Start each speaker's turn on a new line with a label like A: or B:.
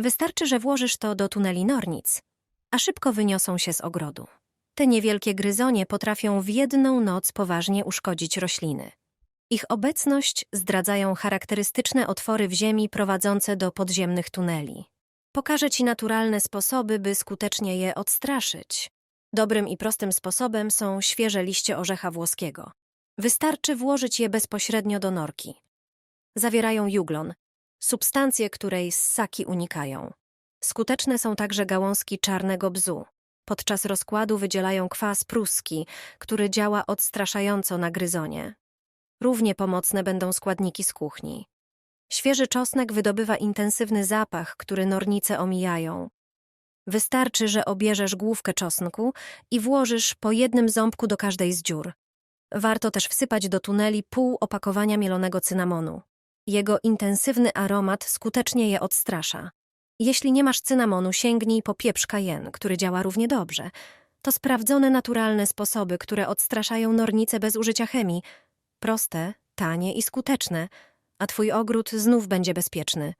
A: Wystarczy, że włożysz to do tuneli nornic, a szybko wyniosą się z ogrodu. Te niewielkie gryzonie potrafią w jedną noc poważnie uszkodzić rośliny. Ich obecność zdradzają charakterystyczne otwory w ziemi prowadzące do podziemnych tuneli. Pokażę Ci naturalne sposoby, by skutecznie je odstraszyć. Dobrym i prostym sposobem są świeże liście orzecha włoskiego. Wystarczy włożyć je bezpośrednio do norki. Zawierają juglon, substancję, której ssaki unikają. Skuteczne są także gałązki czarnego bzu. Podczas rozkładu wydzielają kwas pruski, który działa odstraszająco na gryzonie. Równie pomocne będą składniki z kuchni. Świeży czosnek wydobywa intensywny zapach, który nornice omijają. Wystarczy, że obierzesz główkę czosnku i włożysz po jednym ząbku do każdej z dziur. Warto też wsypać do tuneli pół opakowania mielonego cynamonu. Jego intensywny aromat skutecznie je odstrasza. Jeśli nie masz cynamonu, sięgnij po pieprz cayenne, który działa równie dobrze. To sprawdzone, naturalne sposoby, które odstraszają nornice bez użycia chemii. Proste, tanie i skuteczne, a twój ogród znów będzie bezpieczny.